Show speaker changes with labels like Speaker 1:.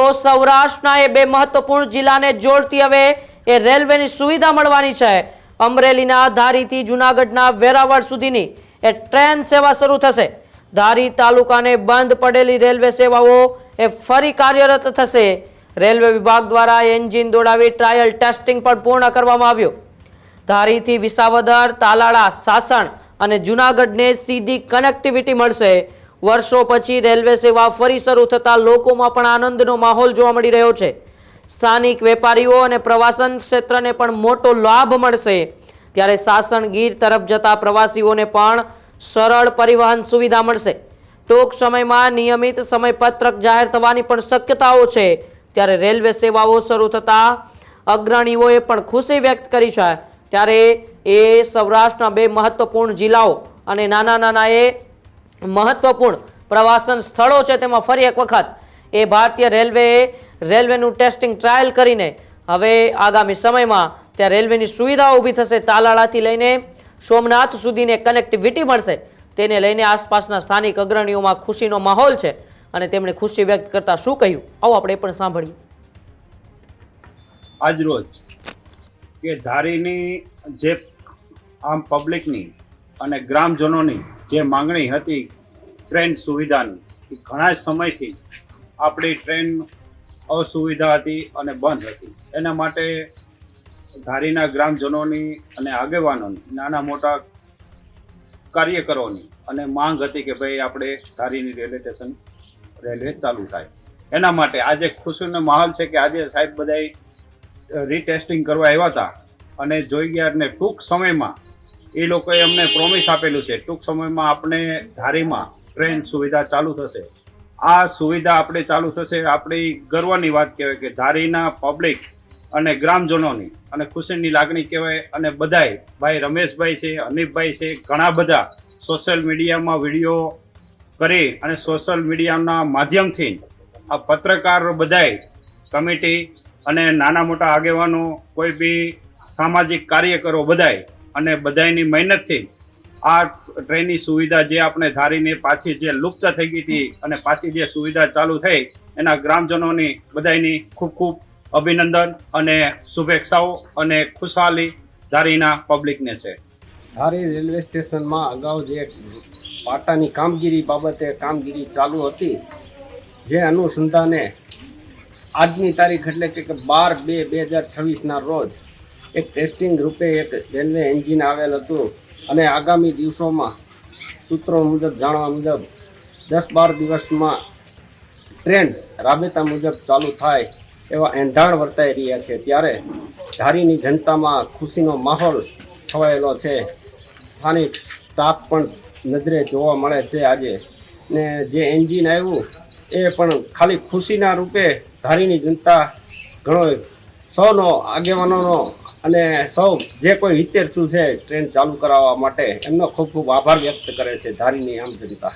Speaker 1: તો સૌરાષ્ટ્રના એ બે મહત્વપૂર્ણ જિલ્લાને જોડતી હવે એ રેલવેની સુવિધા મળવાની છે. અમરેલીના ધારીથી જુનાગઢના વેરાવળ સુધીની એ ટ્રેન સેવા શરૂ થશે. ધારી તાલુકાને બંધ પડેલી રેલવે સેવાઓ એ ફરી કાર્યરત થશે. રેલવે વિભાગ દ્વારા એન્જિન દોડાવી ટ્રાયલ ટેસ્ટિંગ પણ પૂર્ણ કરવામાં આવ્યું. ધારીથી વિસાવદર, તાલાળા, સાસણ અને જુનાગઢને સીધી કનેક્ટિવિટી મળશે. વર્ષો પછી રેલવે સેવા ફરી શરૂ થતાં લોકોમાં પણ આનંદનો માહોલ જોવા મળી રહ્યો છે. સ્થાનિક વેપારીઓ અને પ્રવાસન ક્ષેત્રને પણ મોટો લાભ મળશે. ત્યારે સાસણ ગીર તરફ જતા પ્રવાસીઓને પણ સરળ પરિવહન સુવિધા મળશે. ટૂંક સમયમાં નિયમિત સમયપત્રક જાહેર થવાની પણ શક્યતાઓ છે. ત્યારે રેલવે સેવાઓ શરૂ થતાં અગ્રણીઓએ પણ ખુશી વ્યક્ત કરી છે. ત્યારે એ સૌરાષ્ટ્રના બે મહત્વપૂર્ણ જિલ્લાઓ અને નાના નાના એ મહત્વપૂર્ણ પ્રવાસન સ્થળો છે તેમાં ફરી એક વખત એ ભારતીય રેલવેએ રેલવેનું ટેસ્ટિંગ ટ્રાયલ કરીને હવે આગામી સમયમાં ત્યાં રેલવેની સુવિધાઓ ઊભી થશે તાલાળાથી લઈને સોમનાથ સુધીને કનેક્ટિવિટી મળશે તેને લઈને આસપાસના સ્થાનિક અગ્રણીઓમાં ખુશીનો માહોલ છે અને તેમણે ખુશી વ્યક્ત કરતા શું કહ્યું? આવો આપણે પણ સાંભળીએ.
Speaker 2: આજરોજ કે ધારીની જે આમ પબ્લિકની અને ગ્રામજનોની જે માંગણી હતી ટ્રેન સુવિધાની, એ ઘણા સમયથી આપણી ટ્રેન અસુવિધા હતી અને બંધ હતી. એના માટે ધારીના ગ્રામજનોની અને આગેવાનોની, નાના મોટા કાર્યકરોની અને માંગ હતી કે ભાઈ આપણે ધારીની રેલવે સ્ટેશન, રેલવે ચાલુ થાય. એના માટે આજે ખુશીનો માહોલ છે કે આજે સાહેબ બધાય રીટેસ્ટિંગ કરવા આવ્યા હતા. અને જોઈ ગયા ને ટૂંક સમયમાં એ લોકોએ અમને પ્રોમિસ આપેલું છે. ટૂંક સમયમાં આપણે ધારીમાં ટ્રેન સુવિધા ચાલુ થશે. આ સુવિધા આપણે ચાલુ થશે, આપણી ગર્વની વાત કહેવાય કે ધારીના પબ્લિક અને ગ્રામજનોની અને ખુશીની લાગણી કહેવાય અને બધાય, ભાઈ રમેશભાઈ છે અનિપભાઈ છે, ઘણા બધા સોશિયલ મીડિયામાં વીડિયો કરી અને સોશિયલ મીડિયાના માધ્યમથી આ પત્રકાર બધાય, કમિટી અને નાના મોટા આગેવાનો, કોઈ બી સામાજિક કાર્યકરો બધાય અને બધાયની મહેનતથી આ ટ્રેનની સુવિધા જે આપણે ધારીને પાછી જે લુપ્ત થઈ ગઈ હતી અને પાછી જે સુવિધા ચાલુ થઈ, એના ગ્રામજનોની બધાયની ખૂબ ખૂબ અભિનંદન અને શુભેચ્છાઓ અને ખુશહાલી ધારીના પબ્લિકને છે.
Speaker 3: ધારી રેલવે સ્ટેશનમાં અગાઉ જે પાટાની કામગીરી બાબતે કામગીરી ચાલુ હતી, જે અનુસંધાને આજની તારીખ એટલે કે બાર બે બે હજાર છવ્વીસના રોજ એક ટેસ્ટિંગ રૂપે એક રેલવે એન્જિન આવેલ હતું અને આગામી દિવસોમાં સૂત્રો મુજબ, જાણવા મુજબ દસ બાર દિવસમાં ટ્રેન રાબેતા મુજબ ચાલુ થાય એવા એંધાણ વર્તાઈ રહ્યા છે. ત્યારે ધારીની જનતામાં ખુશીનો માહોલ છવાયેલો છે. સ્થાનિક સ્ટાફ પણ નજરે જોવા મળે છે આજે. ને જે એન્જિન આવ્યું એ પણ ખાલી ખુશીના રૂપે ધારીની જનતા ઘણો સૌનો આગેવાનોનો અને સૌ જે કોઈ હિતેરસુ છે ટ્રેન ચાલુ કરાવવા માટે એમનો ખૂબ ખૂબ આભાર વ્યક્ત કરે છે ધારીની આમ જનતા.